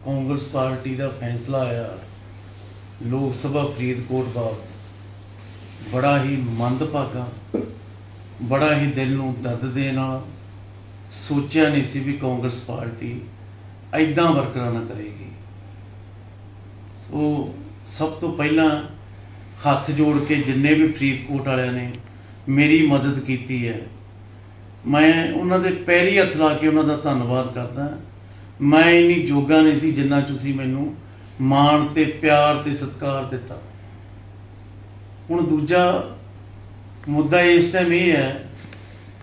Congress party ਦਾ ਫੈਸਲਾ ਆਇਆ, ਲੋਕ ਸਭਾ ਫਰੀਦਕੋਟ ਬਾਬਤ ਬੜਾ ਹੀ ਮੰਦਭਾਗਾ, ਬੜਾ ਹੀ ਦਿਲ ਨੂੰ ਦਰਦ ਦੇ ਨਾਲ ਸੋਚਿਆ ਨਹੀਂ ਸੀ ਵੀ ਕਾਂਗਰਸ ਪਾਰਟੀ ਐਦਾਂ ਵਰਕਰਾਂ ਨਾ ਕਰੇਗੀ। ਸੋ ਸਭ ਤੋਂ ਪਹਿਲਾਂ ਹੱਥ ਜੋੜ ਕੇ ਜਿੰਨੇ ਵੀ ਫਰੀਦਕੋਟ ਵਾਲਿਆਂ ਨੇ ਮੇਰੀ ਮਦਦ ਕੀਤੀ ਹੈ, ਮੈਂ ਉਹਨਾਂ ਦੇ ਪੈਰੀ ਹੱਥ ਲਾ ਕੇ ਉਹਨਾਂ ਦਾ ਧੰਨਵਾਦ ਕਰਦਾ। ਮੈਂ ਇੰਨੀ ਜੋਗਾ ਨਹੀਂ ਸੀ ਜਿੰਨਾ ਤੁਸੀਂ ਮੈਨੂੰ ਮਾਣ ਤੇ ਪਿਆਰ ਤੇ ਸਤਿਕਾਰ ਦਿੱਤਾ। ਹੁਣ ਦੂਜਾ ਮੁੱਦਾ ਇਸ ਟਾਈਮ ਇਹ ਹੈ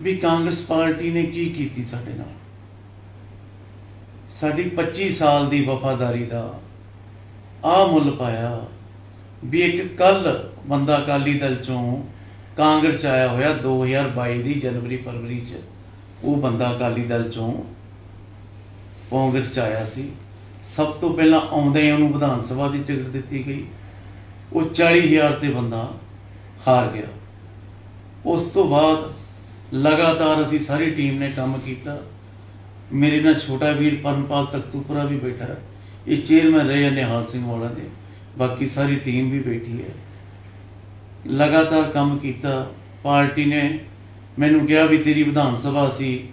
ਵੀ ਕਾਂਗਰਸ ਪਾਰਟੀ ਨੇ ਕੀ ਕੀਤੀ ਸਾਡੇ ਨਾਲ। ਸਾਡੀ 25 ਸਾਲ ਦੀ ਵਫਾਦਾਰੀ ਦਾ ਆ ਮੁੱਲ ਪਾਇਆ ਵੀ ਇੱਕ ਕੱਲ ਬੰਦਾ ਅਕਾਲੀ ਦਲ ਚੋਂ ਕਾਂਗਰਸ ਚ ਆਇਆ ਹੋਇਆ 2022 ਦੀ ਜਨਵਰੀ ਫਰਵਰੀ ਚ, ਉਹ ਬੰਦਾ ਅਕਾਲੀ ਦਲ ਚੋਂ ਕਾਂਗਰਸ ਚ ਆਇਆ ਸੀ। ਸਭ ਤੋਂ ਪਹਿਲਾਂ ਆਉਂਦੇ ਹੀ ਉਹਨੂੰ ਵਿਧਾਨ ਸਭਾ ਦੀ ਟਿਕਟ ਦਿੱਤੀ ਗਈ। ਉਹ 40000 ਤੇ ਬੰਦਾ ਹਾਰ ਗਿਆ। ਉਸ ਤੋਂ ਬਾਅਦ ਲਗਾਤਾਰ ਅਸੀਂ ਸਾਰੀ ਟੀਮ ਨੇ ਕੰਮ ਕੀਤਾ। ਮੇਰੇ ਨਾਲ ਛੋਟਾ ਵੀਰ ਪਰਮਪਾਲ ਤਖਤੂਪੁਰਾ ਵੀ ਬੈਠਾ ਇਹ ਚੇਅਰਮੈਨ ਰਹੇ ਆ ਨਿਹਾਲ ਸਿੰਘ ਵਾਲਾ ਦੇ। ਬਾਕੀ ਸਾਰੀ ਟੀਮ ਵੀ ਬੈਠੀ ਹੈ। ਲਗਾਤਾਰ ਕੰਮ ਕੀਤਾ। ਪਾਰਟੀ ਨੇ ਮੈਨੂੰ ਕਿਹਾ ਵੀ ਤੇਰੀ ਵਿਧਾਨ ਸਭਾ ਸੀ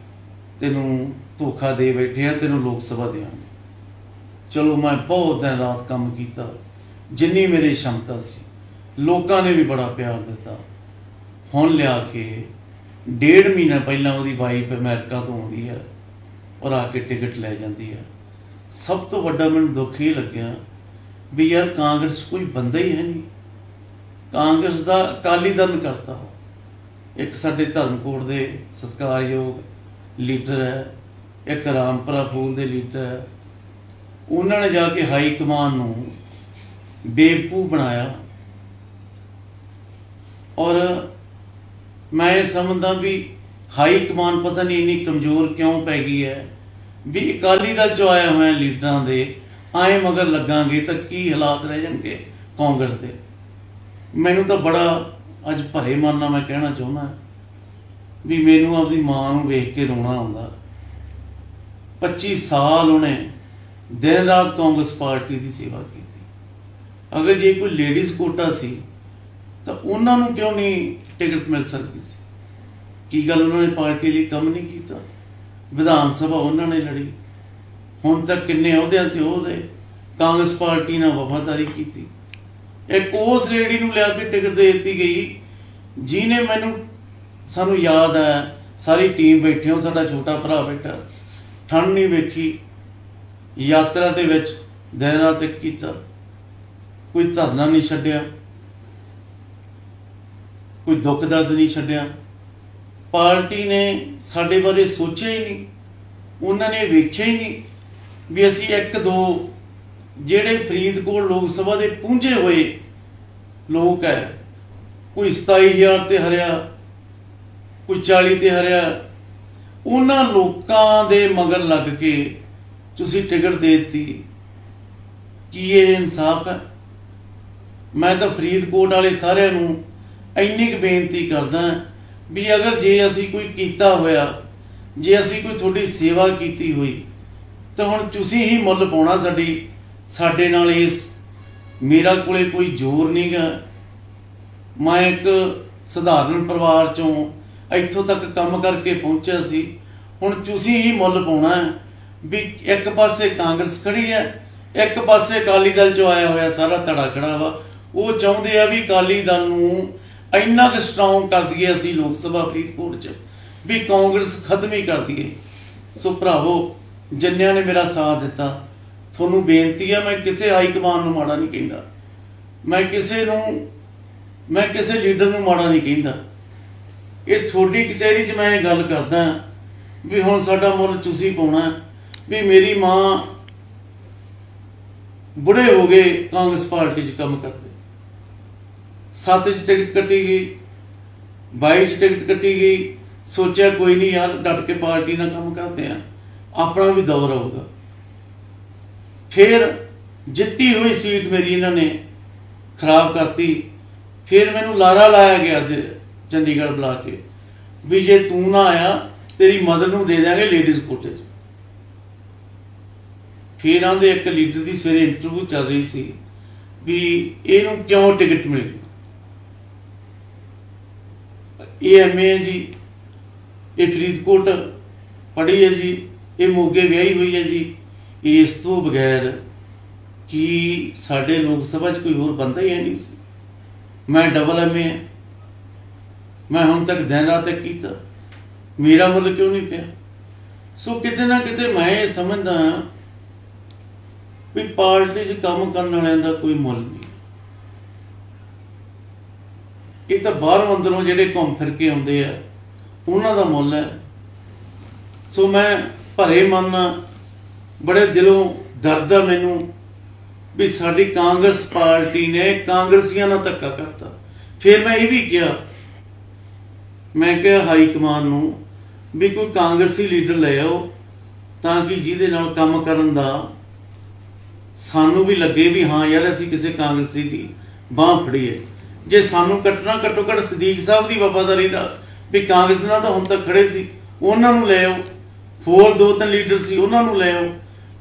ਤੈਨੂੰ ਧੋਖਾ ਦੇ ਬੈਠੇ ਆ, ਤੈਨੂੰ ਲੋਕ ਸਭਾ ਦੇਵਾਂਗੇ। ਚਲੋ, ਮੈਂ ਬਹੁਤ ਦਿਨ ਰਾਤ ਕੰਮ ਕੀਤਾ। ਜਿੰਨੀ ਮੇਰੀ ਸ਼ਮਤਾ ਸੀ, ਲੋਕਾਂ ਨੇ ਵੀ ਬੜਾ ਪਿਆਰ ਦਿੱਤਾ। ਹੁਣ ਲਿਆ ਕੇ ਡੇਢ ਮਹੀਨਾ ਪਹਿਲਾਂ ਉਹਦੀ ਵਾਈਫ ਅਮਰੀਕਾ ਤੋਂ ਆਉਂਦੀ ਹੈ ਔਰ ਆ ਕੇ ਟਿਕਟ ਲੈ ਜਾਂਦੀ ਹੈ ਸਭ ਤੋਂ ਵੱਡਾ ਮੈਨੂੰ ਦੁੱਖ ਇਹ ਲੱਗਿਆ ਵੀ ਯਾਰ ਕਾਂਗਰਸ ਕੋਈ ਬੰਦਾ ਹੀ ਹੈ ਨਹੀਂ। ਕਾਂਗਰਸ ਦਾ ਅਕਾਲੀ ਦਲ ਕਰਤਾ। ਇੱਕ ਸਾਡੇ ਧਰਮਕੋਟ ਦੇ ਸਤਿਕਾਰਯੋਗ ਲੀਡਰ ਹੈ, ਇੱਕ ਰਾਮਪੁਰਾ ਫੂਲ ਦੇ ਲੀਡਰ ਹੈ। ਉਹਨਾਂ ਨੇ ਜਾ ਕੇ ਹਾਈ ਕਮਾਨ ਨੂੰ ਬੇਵਕੂਫ ਬਣਾਇਆ। ਔਰ ਮੈਂ ਇਹ ਸਮਝਦਾ ਵੀ ਹਾਈ ਕਮਾਨ ਪਤਾ ਨਹੀਂ ਇੰਨੀ ਕਮਜ਼ੋਰ ਕਿਉਂ ਪੈ ਗਈ ਹੈ, ਵੀ ਅਕਾਲੀ ਦਲ ਚੋਂ ਆਇਆ ਹੋਇਆ ਲੀਡਰਾਂ ਦੇ ਆਏ ਮਗਰ ਲੱਗਾਂਗੇ ਤਾਂ ਕੀ ਹਾਲਾਤ ਰਹਿ ਜਾਣਗੇ ਕਾਂਗਰਸ ਦੇ। ਮੈਨੂੰ ਤਾਂ ਬੜਾ ਅੱਜ ਭਰੇ ਮਨ ਨਾਲ ਮੈਂ ਕਹਿਣਾ ਚਾਹੁੰਦਾ। ਵੀ ਮੈਨੂੰ ਆਪਦੀ ਮਾਂ ਨੂੰ ਵੇਖ ਕੇ ਰੋਣਾ ਆਉਂਦਾ। 25 ਸਾਲ ਉਹਨੇ ਦਿਨ ਰਾਤ ਕਾਂਗਰਸ ਪਾਰਟੀ ਦੀ ਸੇਵਾ ਕੀਤੀ। ਅਗਰ ਜੇ ਕੋਈ ਲੇਡੀਜ਼ ਕੋਟਾ ਸੀ, ਤਾਂ ਉਹਨਾਂ ਨੂੰ ਕਿਉਂ ਨਹੀਂ ਟਿਕਟ ਮਿਲ ਸਕਦੀ ਸੀ? ਕੀ ਗੱਲ ਉਹਨਾਂ ਨੇ ਪਾਰਟੀ ਲਈ ਕੰਮ ਨਹੀਂ ਕੀਤਾ? ਵਿਧਾਨ ਸਭਾ ਉਹਨਾਂ ਨੇ ਲੜੀ। ਹੁਣ ਤੱਕ ਕਿੰਨੇ ਅਹੁਦਿਆਂ ਤੇ ਉਹਦੇ ਕਾਂਗਰਸ ਪਾਰਟੀ ਨਾਲ ਵਫਾਦਾਰੀ ਕੀਤੀ। ਇੱਕ ਉਸ ਲੇਡੀ ਨੂੰ ਲਿਆ ਕੇ ਟਿਕਟ ਦੇ ਦਿੱਤੀ ਗਈ, ਜਿਹਨੇ ਮੈਨੂੰ ਸਾਨੂੰ ਯਾਦ ਹੈ, ਸਾਰੀ ਟੀਮ ਬੈਠੇ ਹੋ, ਸਾਡਾ ਛੋਟਾ ਭਰਾ ਬੈਠਾ। ਠੰਡ ਨਹੀਂ ਵੇਖੀ, ਯਾਤਰਾ ਦੇ ਵਿੱਚ ਦਿਨ ਰਾਤ ਇੱਕ ਕੀਤਾ। ਕੋਈ ਧਰਨਾ ਨਹੀਂ ਛੱਡਿਆ, ਕੋਈ ਦੁੱਖ ਦਰਦ ਨਹੀਂ ਛੱਡਿਆ। ਪਾਰਟੀ ਨੇ ਸਾਡੇ ਬਾਰੇ ਸੋਚਿਆ ਹੀ ਨਹੀਂ, ਉਹਨਾਂ ਨੇ ਵੇਖਿਆ ਹੀ ਨਹੀਂ ਵੀ ਅਸੀਂ ਇੱਕ ਦੋ ਜਿਹੜੇ ਫਰੀਦਕੋਟ ਲੋਕ ਸਭਾ ਦੇ ਪੂੰਝੇ ਹੋਏ ਲੋਕ ਹੈ, ਕੋਈ 27000 ਤੇ ਹਰਿਆ ਕੋਈ 40 ਤੇ ਹਰਿਆ। ਉਹਨਾਂ ਲੋਕਾਂ ਦੇ ਮਗਰ ਲੱਗ ਕੇ ਤੁਸੀਂ ਟਿਕਟ ਦੇ ਦਿੱਤੀ। ਕੀ ਇਹ ਇਨਸਾਫ ਹੈ? ਮੈਂ ਤਾਂ ਫਰੀਦਕੋਟ ਵਾਲੇ ਸਾਰਿਆਂ ਨੂੰ ਇੰਨੀ ਕੁ ਬੇਨਤੀ ਕਰਦਾ ਵੀ ਅਗਰ ਜੇ ਅਸੀਂ ਕੋਈ ਕੀਤਾ ਹੋਇਆ, ਜੇ ਅਸੀਂ ਕੋਈ ਤੁਹਾਡੀ ਸੇਵਾ ਕੀਤੀ ਹੋਈ, ਤਾਂ ਹੁਣ ਤੁਸੀਂ ਹੀ ਮੁੱਲ ਪਾਉਣਾ ਸਾਡੀ, ਸਾਡੇ ਨਾਲ ਇਸ। ਮੇਰਾ ਕੋਲੇ ਕੋਈ ਜ਼ੋਰ ਨਹੀਂਗਾ ਮੈਂ ਇੱਕ ਸਧਾਰਨ ਪਰਿਵਾਰ ਚੋਂ ਇੱਥੋਂ ਤੱਕ ਕੰਮ ਕਰਕੇ ਪਹੁੰਚਿਆ ਸੀ। ਹੁਣ ਤੁਸੀਂ ਹੀ ਮੁੱਲ ਪਾਉਣਾ ਹੈ ਵੀ ਇੱਕ ਪਾਸੇ ਕਾਂਗਰਸ ਖੜੀ ਹੈ, ਇੱਕ ਪਾਸੇ ਅਕਾਲੀ ਦਲ ਚੋਂ ਆਇਆ ਹੋਇਆ ਸਾਰਾ ਧੜਾ ਖੜਾ ਵਾ। ਉਹ ਚਾਹੁੰਦੇ ਆ ਵੀ ਅਕਾਲੀ ਦਲ ਨੂੰ ਇੰਨਾ ਕੁ ਸਟਰੋਂਗ ਕਰ ਦਈਏ ਅਸੀਂ ਲੋਕ ਸਭਾ ਫਰੀਦਕੋਟ 'ਚ, ਵੀ ਕਾਂਗਰਸ ਖਤਮ ਹੀ ਕਰ ਦਈਏ। ਸੋ ਭਰਾਵੋ, ਜਿੰਨਿਆਂ ਨੇ ਮੇਰਾ ਸਾਥ ਦਿੱਤਾ, ਤੁਹਾਨੂੰ ਬੇਨਤੀ ਆ ਮੈਂ ਕਿਸੇ ਹਾਈ ਕਮਾਨ ਨੂੰ ਮਾੜਾ ਨਹੀਂ ਕਹਿੰਦਾ। ਮੈਂ ਕਿਸੇ ਨੂੰ, ਮੈਂ ਕਿਸੇ ਲੀਡਰ ਨੂੰ ਮਾੜਾ ਨਹੀਂ ਕਹਿੰਦਾ। ਇਹ ਤੁਹਾਡੀ ਕਚਹਿਰੀ 'ਚ ਮੈਂ ਇਹ ਗੱਲ ਕਰਦਾ ਵੀ ਹੁਣ ਸਾਡਾ ਮੁੱਲ ਤੁਸੀਂ ਪਾਉਣਾ, ਵੀ ਮੇਰੀ ਮਾਂ ਬੁੜੇ ਹੋ ਗਏ, ਕਾਂਗਰਸ ਪਾਰਟੀ 'ਚ ਕੰਮ ਕਰਦੇ। ਸੱਤ 'ਚ ਟਿਕਟ ਕੱਟੀ ਗਈ 22 'ਚ ਟਿਕਟ ਕੱਟੀ ਗਈ, ਸੋਚਿਆ ਕੋਈ ਨਹੀਂ ਯਾਰ, ਡਟ ਕੇ ਪਾਰਟੀ ਨਾਲ ਕੰਮ ਕਰਦੇ ਆ, ਆਪਣਾ ਵੀ ਦੌਰ ਆਊਗਾ। ਫਿਰ ਜਿੱਤੀ ਹੋਈ ਸੀਟ ਮੇਰੀ ਇਹਨਾਂ ਨੇ, ਖਰਾਬ ਕਰਤੀ, ਫਿਰ ਮੈਨੂੰ ਲਾਰਾ ਲਾਇਆ ਗਿਆ ਚੰਡੀਗੜ੍ਹ ਬੁਲਾ ਕੇ, ਵੀ ਜੇ ਤੂੰ ਨਾ ਆਇਆ, ਤੇਰੀ ਮਦਰ ਨੂੰ ਦੇ ਦਿਆਂਗੇ ਲੇਡੀਜ਼ ਕੋਟੇ 'ਚ। ਫਿਰ ਆਂਦੇ ਇੱਕ ਲੀਡਰ ਦੀ ਸਵੇਰੇ ਇੰਟਰਵਿਊ ਚੱਲ ਰਹੀ ਸੀ, ਵੀ ਇਹਨੂੰ ਕਿਉਂ ਟਿਕਟ ਮਿਲੀ? ਇਹ ਐਮਏ ਹੈ ਜੀ, ਇਹ ਫਰੀਦਕੋਟ ਪੜ੍ਹੀ ਹੈ ਜੀ, ਇਹ ਮੋਗੇ ਵਿਆਹੀ ਹੋਈ ਹੈ ਜੀ। ਇਸ ਤੋਂ ਬਗੈਰ ਕੀ ਸਾਡੇ ਲੋਕ ਸਭਾ 'ਚ ਕੋਈ ਹੋਰ ਬੰਦਾ ਹੀ ਹੈ ਨਹੀਂ ਸੀ? ਮੈਂ ਡਬਲ ਐਮਏ ਹਾਂ। ਮੈਂ ਹੁਣ ਤੱਕ ਦਿਨ ਰਾਤ ਇੱਕ ਕੀਤਾ। ਮੇਰਾ ਮੁੱਲ ਕਿਉਂ ਨਹੀਂ ਪਿਆ? ਸੋ ਕਿਤੇ ਨਾ ਕਿਤੇ ਮੈਂ ਇਹ ਸਮਝਦਾ ਵੀ ਪਾਰਟੀ 'ਚ ਕੰਮ ਕਰਨ ਵਾਲਿਆਂ ਦਾ ਕੋਈ ਮੁੱਲ ਨਹੀਂ। ਇਹ ਤਾਂ ਬਾਹਰੋਂ ਅੰਦਰੋਂ ਜਿਹੜੇ ਘੁੰਮ ਫਿਰ ਕੇ ਆਉਂਦੇ ਆ, ਉਹਨਾਂ ਦਾ ਮੁੱਲ ਹੈ। ਸੋ ਮੈਂ ਭਰੇ ਮਨ ਨਾਲ ਬੜੇ ਦਿਲੋਂ ਦਰਦ ਆ ਮੈਨੂੰ ਵੀ ਸਾਡੀ ਕਾਂਗਰਸ ਪਾਰਟੀ ਨੇ ਕਾਂਗਰਸੀਆਂ ਨਾਲ ਧੱਕਾ ਕਰਤਾ। ਫਿਰ ਮੈਂ ਇਹ ਵੀ ਕਿਹਾ ਮੈਂ ਕਿਹਾ ਹਾਈ ਕਮਾਨ ਨੂੰ ਵੀ ਕੋਈ ਕਾਂਗਰਸੀ ਲੀਡਰ ਲੈ ਆਓ ਤਾਂ ਕਿ ਜਿਹਦੇ ਨਾਲ ਕੰਮ ਕਰਨ ਦਾ ਸਾਨੂੰ ਵੀ ਲੱਗੇ ਵੀ ਹਾਂ ਯਾਰ ਅਸੀਂ ਕਿਸੇ ਕਾਂਗਰਸੀ ਦੀ ਬਾਹ ਫੜੀਏ। ਜੇ ਸਾਨੂੰ ਕੱਟਣਾ ਘੱਟੋ ਘੱਟ ਸਦੀਕ ਸਾਹਿਬ ਦੀ ਵਫਾਦਾਰੀ ਦਾ ਵੀ ਕਾਂਗਰਸ ਨਾਲ ਤਾਂ ਹੁਣ ਤੱਕ ਖੜੇ ਸੀ, ਉਹਨਾਂ ਨੂੰ ਲੈ ਆਓ। ਹੋਰ ਦੋ ਤਿੰਨ ਲੀਡਰ ਸੀ, ਉਹਨਾਂ ਨੂੰ ਲੈ ਆਓ।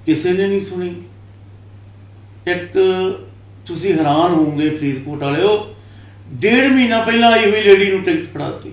ਕਿਸੇ ਨੇ ਨਹੀਂ ਸੁਣੀ। ਇੱਕ ਤੁਸੀਂ ਹੈਰਾਨ ਹੋਵੋਗੇ ਫਰੀਦਕੋਟ ਵਾਲਿਓ, ਡੇਢ ਮਹੀਨਾ ਪਹਿਲਾਂ ਆਈ ਹੋਈ ਲੇਡੀ ਨੂੰ ਟਿਕਟ ਫੜਾਤੀ